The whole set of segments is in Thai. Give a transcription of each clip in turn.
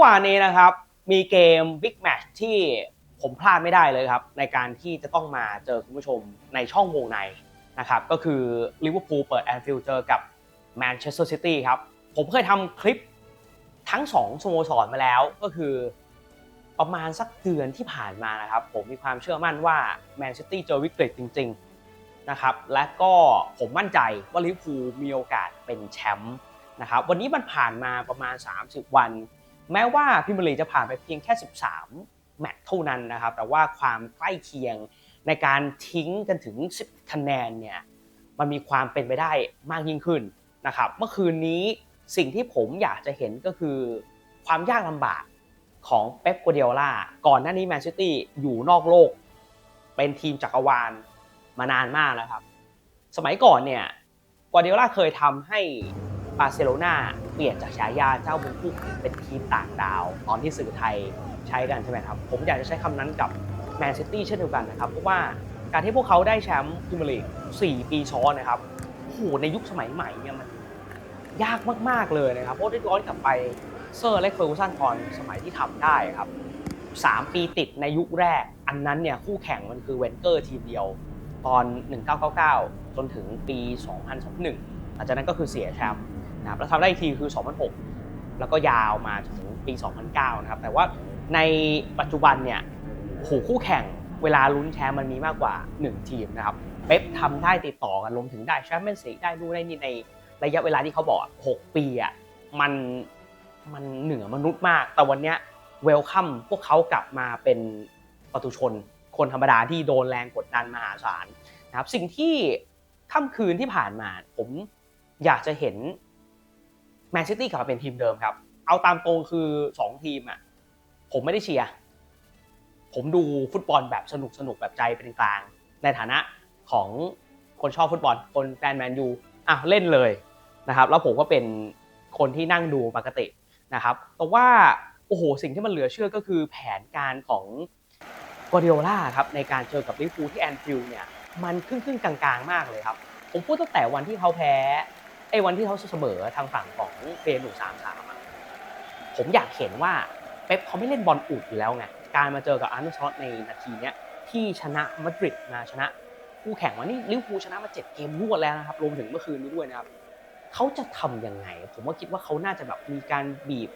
อวานนี้นะครับ มีเกม Big Match ที่ผมพลาดไม่ได้เลยครับ ในการที่จะต้องมาเจอคุณผู้ชมในช่องวงในนะครับ ก็คือลิเวอร์พูลเปิดแอนฟิลด์เจอกับแมนเชสเตอร์ซิตี้ครับ ผมเคยทำคลิปทั้งสองสโมสรมาแล้วก็คือประมาณสักเดือนที่ผ่านมานะครับ ผมมีความเชื่อมั่นว่าแมนซิตี้เจอวิกฤตจริง ๆนะครับ และก็ผมมั่นใจว่าลิเวอร์พูลมีโอกาสเป็นแชมป์นะครับ วันนี้มันผ่านมาประมาณ 30 วัน แม้ว่าพิมยร์ลีจะผ่านไปเพียงแค่ 13 แมตช์เท่านั้นนะครับ แต่ว่าความใกล้เคียงในการทิ้งกันถึง 10 คะแนนเนี่ยมันมีความเป็นไปได้มากยิ่งขึ้นนะครับ เมื่อคืนนี้สิ่งที่ผมอยากจะเห็นก็คือ ความยากลำบากของเป๊ปกัวเดียล่าก่อนหน้านี้แมนซิตี้อยู่นอกโลก เป็นทีมจักรวาลมานานมากแล้วครับ สมัยก่อนเนี่ยกัวเดียล่าเคยทำให้ บาร์เซโลนาเปลี่ยนจากฉายาเจ้าบุญคู่เป็นทีมต่างดาว ตอนที่สื่อไทยใช้กันใช่ไหมครับ ผมอยากจะใช้คำนั้นกับแมนซิตี้เช่นเดียวกันนะครับ เพราะว่าการที่พวกเขาได้แชมป์พรีเมียร์ลีก4 ปีซ้อนนะครับโอ้โหในยุคสมัยใหม่เนี่ยมันยากมาก ๆ เลยนะครับ เพราะได้ย้อนกลับไปเซอร์เล็กเฟอร์กูสันตอนสมัยที่ทำได้ครับ 3 ปีติดในยุคแรก อันนั้นเนี่ยคู่แข่งมันคือเวนเกอร์ทีมเดียว ตอน 1999 จนถึงปี 2001หลังจากนั้นก็คือเสียแชมป์ นะครับแล้วทำได้อีกทีคือ 2006 แล้วก็ยาวมาจนถึงปี 2009 นะครับ แต่ว่าในปัจจุบันเนี่ยโหคู่แข่งเวลาลุ้นแชมป์มันมีมากกว่า 1 ทีมนะครับ เป๊ปทำได้ติดต่อกันรวมถึงได้แชมเปี้ยนส์ลีกได้ดูนได้นี่ในระยะเวลาที่เขาบอก 6 ปีอะมันมันเหนือมนุษย์มาก แต่วันเนี้ยเวลคัมพวกเขากลับมาเป็นประตูชน คนธรรมดาที่โดนแรงกดดันมหาศาลนะครับ สิ่งที่ค่ำคืนที่ผ่านมา ผมอยากจะเห็น แมนซิตี้กลับมาเป็นทีมเดิมครับ เอาตามตรงคือ 2 ทีมอะผมไม่ได้เชียร์ผมดูฟุตบอลแบบสนุกสนุกแบบใจเป็นกลาง ในฐานะของคนชอบฟุตบอล คนแฟนแมนยูอะเล่นเลยนะครับ แล้วผมก็เป็นคนที่นั่งดูปกตินะครับ แต่ว่าโอ้โหสิ่งที่มันเหลือเชื่อก็คือแผนการของกอดิโอล่าครับในการเจอกับลิเวอร์พูลที่แอนฟิลด์เนี่ยมันครึ่งครึ่งกลางๆ มากเลยครับ ผมพูดตั้งแต่วันที่เขาแพ้ ไอ้วันที่เขาเสมอทางฝั่งของเฟรนหนูสามสามผมอยากเห็นว่าเป๊ปเขาไม่เล่นบอลอุดอยู่แล้วไงการมาเจอกับอาร์เนสล็อตในนาทีเนี้ยที่ชนะมาดริดมาชนะคู่แข่งวันนี้ลิเวอร์พูลชนะมา7เกมรวดแล้วนะครับรวมถึงเมื่อคืนนี้ด้วยนะครับเขาจะทำยังไง ผมว่าคิดว่าเขาน่าจะแบบมีการบีบ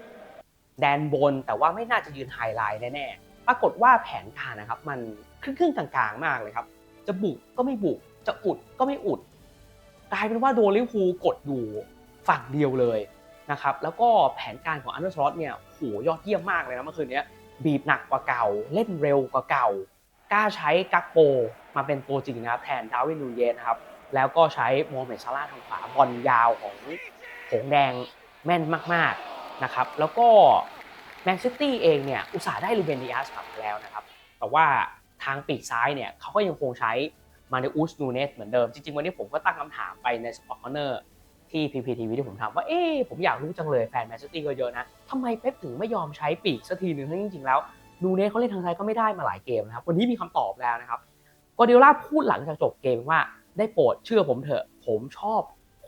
แดนบน แต่ว่าไม่น่าจะยืนไฮไลท์แน่ๆปรากฏว่าแผนการนะครับ มันครึ่งๆกลางๆมากเลยครับ จะบุกก็ไม่บุกจะอุดก็ไม่อุด กลายเป็นว่าโดนลิเวอร์พูลกดอยู่ฝั่งเดียวเลยนะครับแล้วก็แผนการของอันเดอร์สล็อตเนี่ยโหยอดเยี่ยมมากเลยนะเมื่อคืนนี้บีบหนักกว่าเก่า เล่นเร็วกว่าเก่ากล้าใช้กักโปมาเป็นตัวจริงนะครับแทนดาวินนูเยนะครับแล้วก็ใช้โมเมดซาร่าทางขวาบอลยาวของหงแดงแม่นมากๆนะครับแล้วก็แมนซิตี้เองเนี่ยอุตส่าห์ได้ลูเบนดิอาสกลับมาแล้วนะครับแต่ว่าทางปีกซ้ายเนี่ยเขาก็ยังคงใช้ มาเนอุสนูเนสเหมือนเดิม จริง ๆ วันนี้ผมก็ตั้งคำถามไปในสปอร์ตคอนเนอร์ที่ PPTV ที่ผมทำว่า เอ๊ผมอยากรู้จังเลยแฟนแมนซิตี้ก็เยอะนะทำไมเป๊ปถึงไม่ยอมใช้ปีกสักทีหนึ่งทั้งจริงๆแล้วนูเนสเขาเล่นทางซ้ายก็ไม่ได้มาหลายเกมนะครับ วันนี้มีคำตอบแล้วนะครับกอดิโอลาพูดหลังจากจบเกมว่าได้โปรดเชื่อผมเถอะ ผมชอบ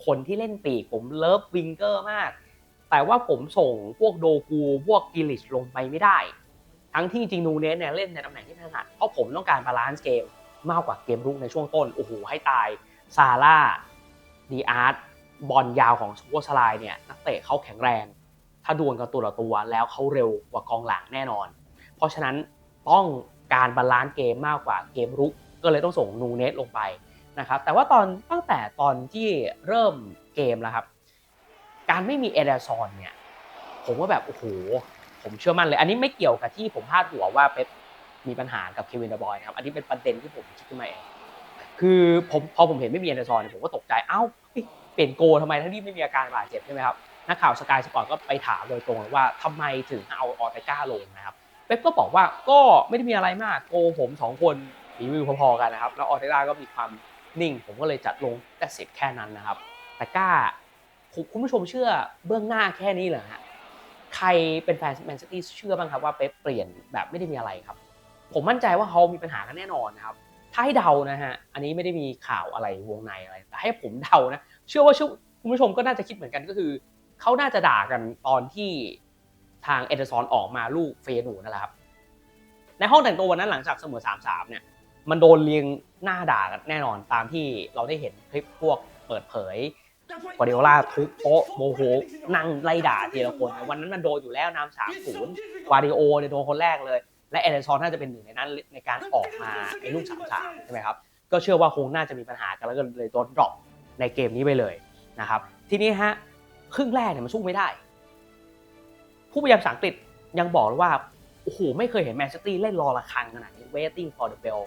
คนที่เล่นปีก ผมเลิฟวิงเกอร์มาก แต่ว่าผมส่งพวกโดกู พวกกิลิชลงไปไม่ได้ ทั้งที่จริงนูเนสเนี่ยเล่นในตำแหน่งที่ถนัดเพราะผมต้องการบาลานซ์เกม มากกว่าเกมรุกในช่วงต้น โอ้โห ให้ตายซาร่าดีอาร์ตบอลยาวของสโวสไลน์เนี่ยนักเตะเขาแข็งแรง ถ้าดวลกันตัวต่อตัวแล้วเขาเร็วกว่ากองหลังแน่นอน เพราะฉะนั้นต้องการบาลานซ์เกมมากกว่าเกมรุก ก็เลยต้องส่งนูเนสลงไปนะครับแต่ว่าตอนตั้งแต่ตอนที่เริ่มเกมแล้วครับ การไม่มีเอเดอร์ซอนเนี่ยผมว่าแบบโอ้โหผมเชื่อมั่นเลย อันนี้ไม่เกี่ยวกับที่ผมพาดหัวว่าเป๊ป มีปัญหากับเควินเดอร์บอยนะครับอันนี้เป็นประเด็นที่ผมคิดขึ้นมาเองคือผมพอผมเห็นไม่มีเอเดอร์ซอนผมก็ตกใจเอ้าเปลี่ยนโกทำไมทั้งที่ไม่มีอาการบาดเจ็บใช่ไหมครับนักข่าวสกายสปอร์ตก็ไปถามโดยตรงเลยว่าทำไมถึงเอาออเตก้าลงนะครับเป๊ปก็บอกว่าก็ไม่ได้มีอะไรมากโกผมสองคนฝีมือพอๆกันนะครับแล้วออเตก้าก็มีความนิ่ง ผมก็เลยจัดลงแต่เสร็จแค่นั้นนะครับแต่ก้าคุณคุณผู้ชมเชื่อเบื้องหน้าแค่นี้เหรอฮะใครเป็นแฟนแมนซิตี้เชื่อบ้างครับว่าเป๊ปเปลี่ยนแบบไม่ได้มีอะไรครับ ผมมั่นใจว่าเขามีปัญหากันแน่นอนนะครับ ถ้าให้เดานะฮะ อันนี้ไม่ได้มีข่าวอะไรวงในอะไร แต่ให้ผมเดานะ เชื่อว่าชคุณผู้ชมก็น่าจะคิดเหมือนกันก็คือ เขาน่าจะด่ากันตอนที่ทางเอเดอร์ซอนออกมาลูกเฟยนูนั่นแหละครับ ในห้องแต่งตัววันนั้นหลังจากเสมอ3-3เนี่ย มันโดนเรียงหน้าด่ากันแน่นอนตามที่เราได้เห็นคลิปพวกเปิดเผยกวาร์ดิโอลาทุบโต๊ะโมโหนั่งไล่ด่าทีละคน วันนั้นมันโดนอยู่แล้วนำสามศูนย์กวาร์ดิโอเนี่ยโดนคนแรกเลย และเอเดอร์ซอนน่าจะเป็นหนึ่งในนั้นในการออกมาไอ้ลูกสามสามใช่ไหมครับก็เชื่อว่าคงน่าจะมีปัญหากันแล้วก็เลยโดนดรอปในเกมนี้ไปเลยนะครับทีนี้ฮะครึ่งแรกเนี่ยมันสู้ไม่ได้ ผู้พยายามภาษาอังกฤษยังบอกเลยว่าโอ้โหไม่เคยเห็นแมนเชสเตอร์เล่นรอระฆังขนาดนี้ waiting for the bell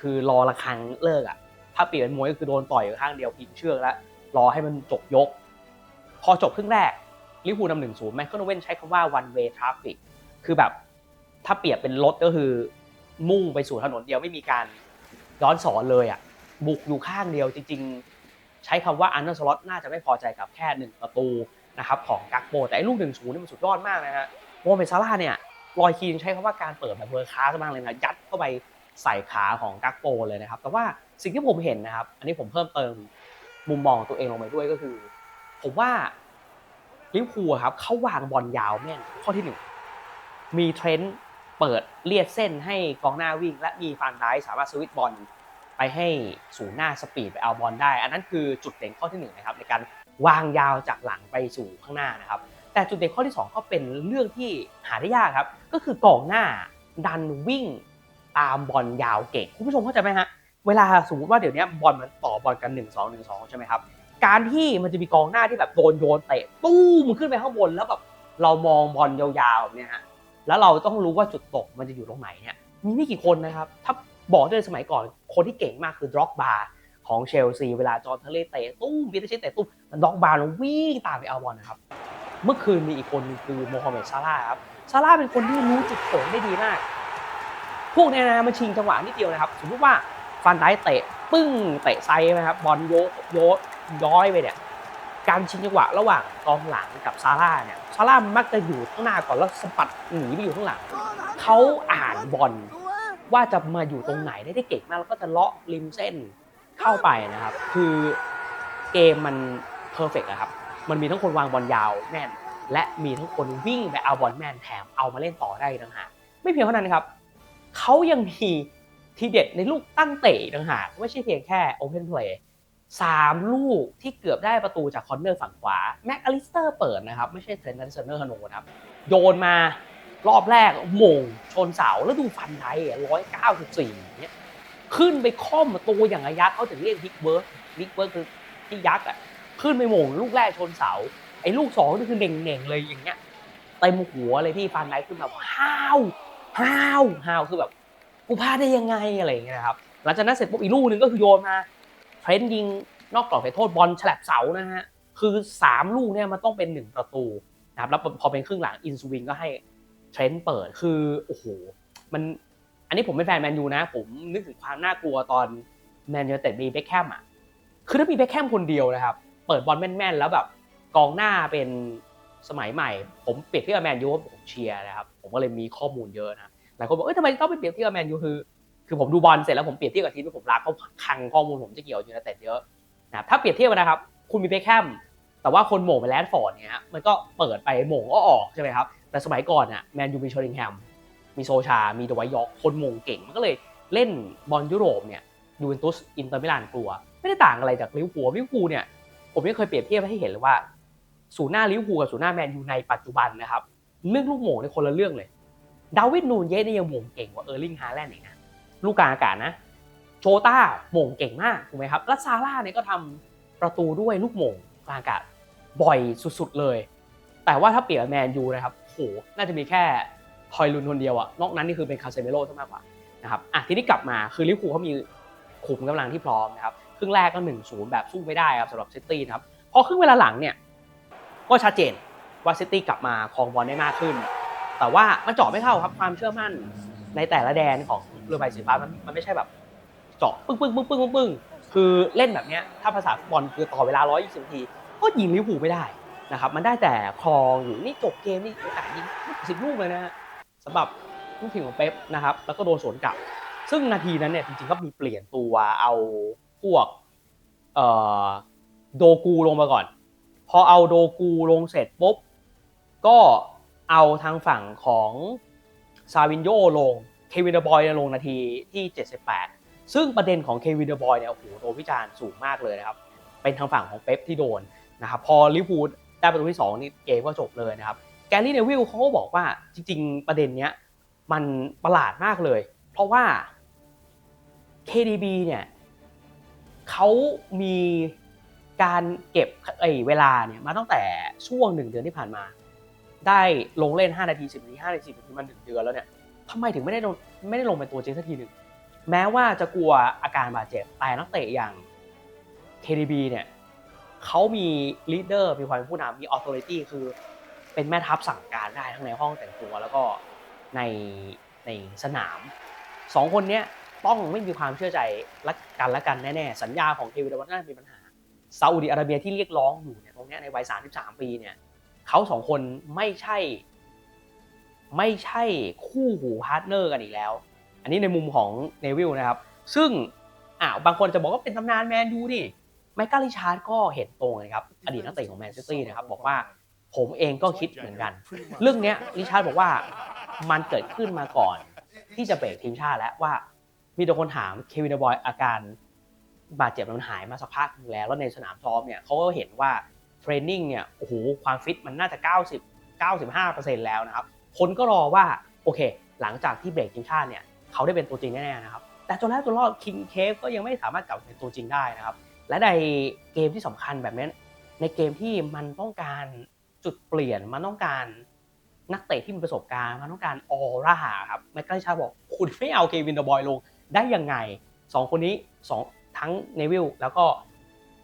คือรอระฆังเลิกอะถ้าเปลี่ยนมวยก็คือโดนต่อยอยู่ข้างเดียวพิงเชือกแล้ว รอให้มันจบยก พอจบครึ่งแรกลิเวอร์พูลนำหนึ่งศูนย์แมคโครโนเวนใช้คำว่า one way traffic คือแบบ ถ้าเปรียบเป็นรถก็คือ มุ่งไปสู่ถนนเดียวไม่มีการย้อนสอนเลยอะบุกอยู่ข้างเดียวจริง ๆ ใช้คำว่าอันเดอร์สล็อตน่าจะไม่พอใจกับแค่หนึ่งประตูนะครับของกักโปแต่ไอ้ลูกหนึ่งศูนย์นี่มันสุดยอดมากนะฮะโมเมซาร่าเนี่ยลอยคีนใช้คำว่าการเปิดแบบเบอร์คาสมากเลยนะยัดเข้าไปใส่ขาของกักโปเลยนะครับ แต่ว่าสิ่งที่ผมเห็นนะครับ อันนี้ผมเพิ่มเติมมุมมองตัวเองลงไปด้วยก็คือ ผมว่าลิเวอร์พูลครับเขาวางบอลยาวแม่นข้อที่หนึ่งมีเทรนด์ เปิดเลียดเส้นให้กองหน้าวิ่ง และมีฟานไดสามารถสวิตบอลไปให้ศูนย์หน้าสปีดไปเอาบอลได้ อันนั้นคือจุดเด่นข้อที่หนึ่งนะครับในการวางยาวจากหลังไปสู่ข้างหน้านะครับ แต่จุดเด่นข้อที่ 2 ก็เป็นเรื่องที่หาได้ยากครับ ก็คือกองหน้าดันวิ่งตามบอลยาวเก่งคุณผู้ชมเข้าใจไหมฮะเวลาสมมติว่าเดี๋ยวนี้บอลมันต่อบอลกัน 1 2 1 2 ใช่ไหมครับ การที่มันจะมีกองหน้าที่แบบโดนโยนเตะตู้มขึ้นไปข้างบนแล้วแบบเรามองบอลยาวๆเนี่ยฮะ แล้วเราต้องรู้ว่าจุดตกมันจะอยู่ตรงไหนเนี่ยมีไม่กี่คนนะครับ ถ้าบอกด้เลยสมัยก่อนคนที่เก่งมากคือดร็อกบาร์ของเชลซีเวลาจอร์เทเลเตะตู้มวิทชิเตะตู้มมันดร็อกบาร์แล้ววิ่งตามไปเอาบอลนะครับ เมื่อคืนมีอีกคนคือโมฮัมเหม็ดซาร่าห์ครับซาร่าห์เป็นคนที่รู้จุดโผงได้ดีมาก พวกเนี้ยนะมันชิงจังหวะนิดเดียวนะครับ สมมติว่าฟันได้เตะปึ้งเตะไซด์นะครับบอลโยกโยย้อยไปเนี่ย การชิงจังหวะระหว่างกองหลังกับซาร่าเนี่ยซาร่ามักจะอยู่ข้างหน้าก่อนแล้วสะบัดหนีไปอยู่ข้างหลังเขาอ่านบอลว่าจะมาอยู่ตรงไหนได้ได้เก่งมากแล้วก็จะเลาะริมเส้นเข้าไปนะครับ คือเกมมันเพอร์เฟกต์ครับมันมีทั้งคนวางบอลยาวแม่น และมีทั้งคนวิ่งไปเอาบอลแม่นแถมเอามาเล่นต่อได้ต่างหากไม่เพียงเท่านั้นครับเขายังมีทีเด็ดในลูกตั้งเตะต่างหากไม่ใช่เพียงแค่โอเพนเพลย์ สามลูกที่เกือบได้ประตูจากคอนเนอร์ฝั่งขวาแม็กอลิสเตอร์เปิดนะครับ ไม่ใช่เทรนด์เซอร์เนอร์ฮานนะครับโยนมารอบแรกมงชนเสาแล้วดูฟันไดร้อยเก้าสิบสี่เนี่ยขึ้นไปค่อมประตูอย่างระยะเขาถึงเรียกบิ๊กเบิร์ดบิ๊กเบิร์ดคือที่ยักษ์อะขึ้นไปมงลูกแรกชนเสาไอ้ลูกสองนี่คือเน่งๆเลยอย่างเงี้ยเต็มหัวเลยพี่ฟันไดขึ้นแบบห้าวห้าวห้าวคือแบบกูพลาดได้ยังไงอะไรอย่างเงี้ยนะครับหลังจากนั้นเสร็จปุ๊บอีกลูกหนึ่งก็คือโยนมา เทรนด์ยิงนอกกรอบเขตโทษบอลฉลับเสานะฮะคือสามลูกเนี่ยมันต้องเป็นหนึ่งประตูนะครับแล้วพอเป็นครึ่งหลังอินสวิงก็ให้เทรนด์เปิดคือโอ้โหมันอันนี้ผมเป็นแฟนแมนยูนะ ผมนึกถึงความน่ากลัวตอนแมนยูเต็ดมีเบคแฮมอะคือถ้ามีเบคแฮมคนเดียวนะครับ เปิดบอลแม่นๆ แล้วแบบกองหน้าเป็นสมัยใหม่ ผมเปรียบเทียบแมนยูว่าผมเชียร์นะครับ ผมก็เลยมีข้อมูลเยอะนะหลายคนบอกเอ้ยทำไมต้องไปเปรียบเทียบกับแมนยูคือ คือผมดูบอลเสร็จแล้วผมเปรียบเทียบกับทีมที่ผมรักเขาคังข้อมูลผมจะเกี่ยวยูไนเต็ดเยอะนะครับถ้าเปรียบเทียบกันนะครับ คุณมีเบคแฮมแต่ว่าคนโหม่งไปแลนด์ฟอร์ดเนี่ยฮะมันก็เปิดไปโหม่งก็ออกใช่ไหมครับแต่สมัยก่อนอะแมนยูมีเชอริงแฮมมีโซชา มีเดวายยอกคนโหม่งเก่งมันก็เลยเล่นบอลยุโรปเนี่ยยูเวนตุสอินเตอร์มิลานกลัว ไม่ได้ต่างอะไรจากลิเวอร์พูลลิเวอร์พูลเนี่ยผมยังเคยเปรียบเทียบให้เห็นเลยว่าศูนย์หน้าลิเวอร์พูลกับศูนย์หน้าแมนยูในปัจจุบันนะครับเรื่องลูกโหม่งในคนละเรื่องเลยดาวิดนูนเยสเนี่ยยังโหม่งเก่งกว่าเออร์ลิงฮาแลนด์อีกนะ ลูกกลางอากาศนะ โชต้าโหม่งเก่งมากถูกไหมครับและซาร่าเนี่ยก็ทำประตูด้วยลูกโหม่งกลางอากาศบ่อยสุดๆเลย แต่ว่าถ้าเปรียบแมนยูนะครับโหน่าจะมีแค่ทอยลุนคนเดียวอะนอกนั้นนี่คือเป็นคาเซเมโร่ซะมากกว่านะครับอะทีนี้กลับมาคือลิเวอร์พูลเขามีขุมกำลังที่พร้อมนะครับครึ่งแรกก็1นศูนย์แบบสู้ไม่ได้ครับสำหรับซิตี้นะครับพอครึ่งเวลาหลังเนี่ยก็ชัดเจนว่าซิตี้กลับมาครองบอลได้มากขึ้น แต่ว่ามันเจาะไม่เข้าครับความเชื่อมั่น ในแต่ละแดนของเรือใบสีฟ้ามันมันไม่ใช่แบบเจาะปึ้งปึ้งปึ้งปึ้งปึ้งปึ้งคือเล่นแบบเนี้ยถ้าภาษาฟุตบอลคือต่อเวลา 120นาที ก็ยิงลิเวอร์พูลไม่ได้นะครับ มันได้แต่ครองอยู่นี่จบเกมนี่โอกาสยิงสิบลูกเลยนะฮะสำหรับลูกทีมของเป๊ปนะครับ แล้วก็โดนสวนกลับ ซึ่งนาทีนั้นเนี่ยจริงๆก็มีเปลี่ยนตัวเอาพวกเอ่อโดกูลงมาก่อน พอเอาโดกูลงเสร็จปุ๊บก็เอาทางฝั่งของ ซาวินโยลง เควินเดบอยลงนาทีที่ 78 ซึ่งประเด็นของเควินเดบอยเนี่ยโอ้โหโดนวิจารณ์สูงมากเลยนะครับ เป็นทางฝั่งของเป๊ปที่โดนนะครับ พอลิเวอร์พูลได้ประตูที่ 2 นี่เกมก็จบเลยนะครับ แกลลี่เนวิลเขาก็บอกว่าจริง ๆ ประเด็นเนี้ยมันประหลาดมากเลย เพราะว่า KDB เนี่ยเขามีการเก็บไอ้เวลาเนี่ยมาตั้งแต่ช่วงหนึ่งเดือนที่ผ่านมา ได้ลงเล่น 5 นาที 10 นาที 5 นาที 10 นาทีมาหนึ่งเดือนแล้วเนี่ยทำไมถึงไม่ได้ลงไม่ได้ลงเป็นตัวจริงสักทีหนึ่งแม้ว่าจะกลัวอาการบาดเจ็บแต่นักเตะอย่าง KDB เนี่ยเขามีลีดเดอร์มีความเป็นผู้นำมีออ t h o r i t y คือเป็นแม่ทัพสั่งการได้ทั้งในห้องแต่งตัวแล้วก็ในในสนามสองคนเนี้ยต้องไม่มีความเชื่อใจละกันและกันแน่ๆสัญญาของเควินดวันน่ามีปัญหาซาอุดิอาระเบียที่เรียกร้องอยู่เนี่ยตรงนี้ในวัย 33 ปีเนี่ย เขาสองคนไม่ใช่ ไม่ใช่คู่หูพาร์ทเนอร์กันอีกแล้ว อันนี้ในมุมของเนวิลนะครับ ซึ่งอ่าบางคนจะบอกว่าเป็นตำนานแมนยูนี่ไมเคิลริชาร์ดก็เห็นตรงเลยครับ อดีตนักเตะของแมนซิตี้นะครับ บอกว่าผมเองก็คิดเหมือนกัน เรื่องนี้ริชาร์ดบอกว่ามันเกิดขึ้นมาก่อน ที่จะเบรกทีมชาติแล้วว่า มีแต่คนถามเควินเดบอยอาการบาดเจ็บมันหายมาสักพักแล้ว แล้วในสนามซ้อมเนี่ยเขาก็เห็นว่า เทรนนิ่งเนี่ยโอ้โหความฟิตมันน่าจะ 90 95%แล้วนะครับคนก็รอว่าโอเค หลังจากที่เบรกทีมชาติเนี่ยเขาได้เป็นตัวจริงแน่ๆนะครับแต่จนแล้วจนรอดคิงเคฟก็ยังไม่สามารถกลับเป็นตัวจริงได้นะครับและในเกมที่สำคัญแบบนี้ในเกมที่มันต้องการจุดเปลี่ยนมันต้องการนักเตะที่มีประสบการณ์มันต้องการออร่าครับแมคคาริชาบอกคุณไม่เอาเควินเดอะบอยลงได้ยังไงสองคนนี้สองทั้งเนวิลแล้วก็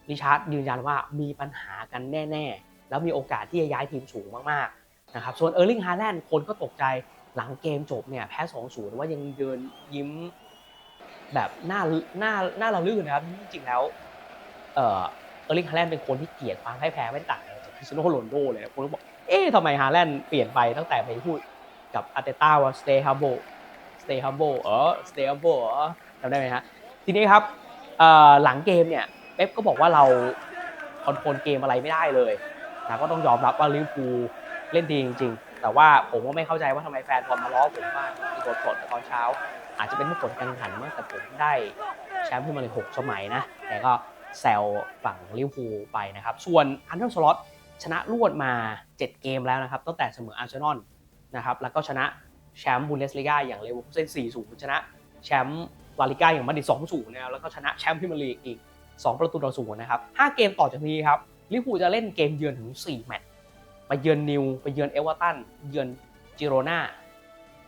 ริชาร์ดยืนยันว่ามีปัญหากันแน่ ๆ แล้วมีโอกาสที่จะย้ายทีมสูงมากๆนะครับส่วนเออร์ลิงฮาแลนด์คนก็ตกใจหลังเกมจบเนี่ยแพ้2-0แต่ว่ายังเดินยิ้มแบบหน้าหน้าหน้าเราลื่นนะครับจริงๆแล้ว เออเออร์ลิงฮาแลนด์เป็นคนที่เกลียดความพ่ายแพ้ไม่ต่างจากคริสโนโรนลโดเลยนะคนก็บอกเอ๊ะทำไมฮาแลนด์เปลี่ยนไปตั้งแต่ไปพูดกับอาร์เตต้าว่า stay humble stay humble เออ stay humble เออจำได้ไหมฮะทีนี้ครับหลังเกมเนี่ย ป๊ปก็บอกว่าเราคอนโทรลเกมอะไรไม่ได้เลยนะก็ต้องยอมรับว่าลิเวอร์พูลเล่นดีจริง ๆ แต่ว่าผมก็ไม่เข้าใจว่าทำไมแฟนบอลมาล้อผมว่ามีกดกดตอนเช้า อาจจะเป็นผลการแข่งขันมากแต่ผมได้แชมป์ขึ้นมาเลยหกสมัยนะ แต่ก็แซวฝั่งลิเวอร์พูลไปนะครับ ส่วนอันเดอร์สล็อตชนะรวดมา 7 เกมแล้วนะครับ ตั้งแต่เสมออาร์เซนอลนะครับ แล้วก็ชนะแชมป์บุนเดสลีกาอย่างเลเวอร์พูลเซน4-0 ชนะแชมป์ลาลิก้าอย่างมาดริด2-0 นะครับ แล้วก็ชนะแชมป์พรีเมียร์ลีกอีก 2 ประตูต่อศูนย์นะครับ5เกมต่อจากนี้ครับลิเวอร์พูลจะเล่นเกมเยือนถึง 4 แมตช์ไปเยือนนิวไปเยือนเอเวอร์ตันเยือนจิโรนา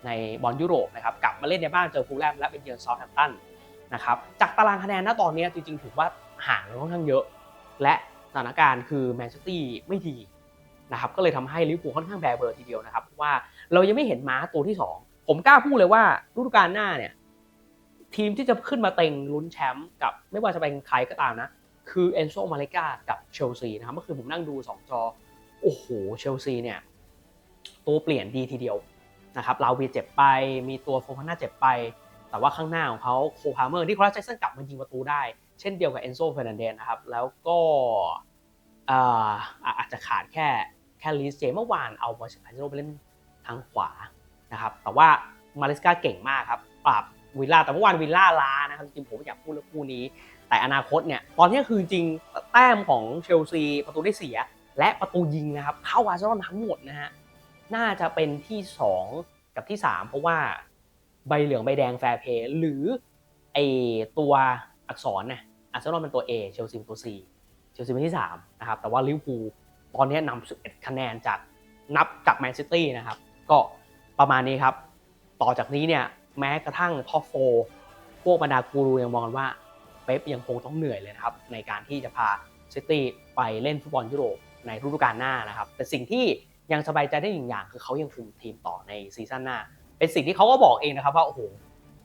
ในบอลยุโรปนะครับกลับมาเล่นในบ้านเจอฟูลแลมและเป็นเยือนซาท์แฮมป์ตันนะครับจากตารางคะแนนณตอนนี้จริงๆถือว่าห่างกันค่อนข้างเยอะ และสถานการณ์คือแมนเชสเตอร์ไม่ดีนะครับก็เลยทำให้ลิเวอร์พูลค่อนข้างแบเบอร์ทีเดียวนะครับเพราะว่าเรายังไม่เห็นม้าตัวที่ 2 ผมกล้าพูดเลยว่าฤดูกาลหน้าเนี่ย ทีมที่จะขึ้นมาเต็งลุ้นแชมป์กับไม่ว่าจะเป็นใครก็ตามนะ คือเอนโซมาเลกากับเชลซีนะครับเมื่อคืนผมนั่งดู 2 จอ โอ้โหเชลซีเนี่ย ตัวเปลี่ยนดีทีเดียวนะครับลาวีเจ็บไป มีตัวโฟฟาน่าเจ็บไป แต่ว่าข้างหน้าของเขาโคพาเมอร์ที่คอร์แจ็คสันกลับมายิงประตูได้ เช่นเดียวกับเอนโซเฟรนันเดนนะครับ แล้วก็อาอาจจะขาดแค่แค่ลิสเจเมื่อวานเอาบอลอาร์เซนอลไปเล่นทางขวานะครับ แต่ว่ามาเลสกาเก่งมากครับ ปราบ วิลล่าแต่เมื่อวานวิลล่าล้านะครับจริงผมไม่อยากพูดเรื่องคู่นี้ แต่อนาคตเนี่ยตอนนี้คือจริงแต้มของเชลซีประตูได้เสีย และประตูยิงนะครับเข้าอาร์เซนอลทั้งหมดนะฮะน่าจะเป็นที่ 2 กับที่ 3 เพราะว่าใบเหลืองใบแดงแฟร์เพย์หรือไอตัวอักษรนี่ยอาร์เซนอลเป็นตัว A เชลซีเป็นตัว C เชลซีเป็นที่3นะครับแต่ว่าลิเวอร์พูลตอนนี้นำ11คะแนนจากนับจากแมนซิตี้นะครับก็ประมาณนี้ครับ ต่อจากนี้เนี่ย แม้กระทั่งท็อปโฟพวกบรรดากูรูยังมองกันว่าเป๊ปยังคงต้องเหนื่อยเลยนะครับในการที่จะพาซิตี้ไปเล่นฟุตบอลยุโรปในฤดูกาลหน้านะครับ แต่สิ่งที่ยังสบายใจได้หนึ่งอย่างคือเขายังคุมทีมต่อในซีซั่นหน้า เป็นสิ่งที่เขาก็บอกเองนะครับว่าโอ้โห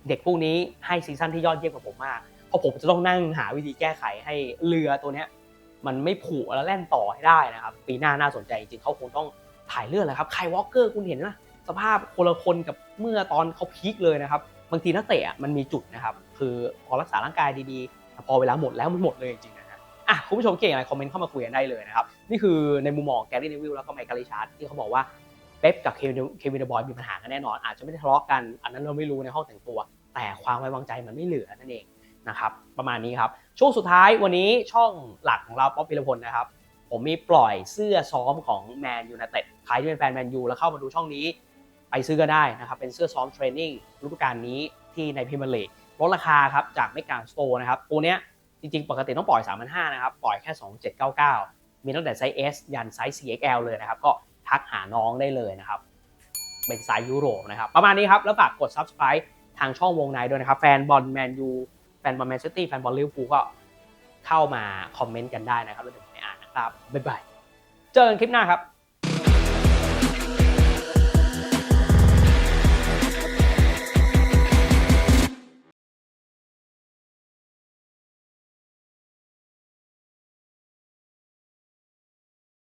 เด็กพวกนี้ให้ซีซั่นที่ยอดเยี่ยมกับผมมากเพราะผมจะต้องนั่งหาวิธีแก้ไขให้เรือตัวเนี้ยมันไม่ผุแล้วแล่นต่อให้ได้นะครับ ปีหน้าน่าสนใจจริงๆเขาคงต้องถ่ายเลือดแหละครับไคยวอลเกอร์คุณเห็นนะ สภาพคนละคนกับเมื่อตอนเขาพีคเลยนะครับ บางทีนักเตะมันมีจุดนะครับ คือพอรักษาร่างกายดีๆ พอเวลาหมดแล้วมันหมดเลยจริงๆนะฮะอะคุณผู้ชมเก่งอะไรคอมเมนต์เข้ามาคุยกันได้เลยนะครับ นี่คือในมุมมองแกรี่เนวิลแล้วก็ไมค์กาลิชาร์ดที่เขาบอกว่าเป๊ปกับเควินเดอะบอยมีปัญหากันแน่นอน อาจจะไม่ได้ทะเลาะกัน อันนั้นเราไม่รู้ในห้องแต่งตัว แต่ความไว้วางใจมันไม่เหลือนั่นเองนะครับ ประมาณนี้ครับ ช่วงสุดท้ายวันนี้ช่องหลักของเราป๊อปพิรพลนะครับ ผมมีปล่อยเสื้อซ้อมของแมนยู i นเต็ด ใครที่เป็นแฟนแมนยูแล้วเข้ามาดูช่องนี้ ไปซื้อก็ได้นะครับเป็นเสื้อซ้อมเทรนนิ่งฤดูกาลนี้ที่ในพรีเมียร์ลีกลดราคาครับจากไม่การสโตร์นะครับตัวเนี้ยจริงๆ ปกติต้องปล่อย 3,500นะครับปล่อยแค่ 2799 มีตั้งแต่ไซส์ S ยันไซส์ 4XL เลยนะครับ ก็ทักหาน้องได้เลยนะครับ เป็นสายยุโรปนะครับ ประมาณนี้ครับ แล้วฝากกด subscribe ทางช่องวงในด้วยนะครับ แฟนบอลแมนยูแฟนบอลแมนซิตี้แฟนบอลลิเวอร์พูลก็เข้ามาคอมเมนต์กันได้นะครับแล้วเดี๋ยวผมไปอ่านนะครับ บ๊ายบาย เจอกันคลิปหน้าครับ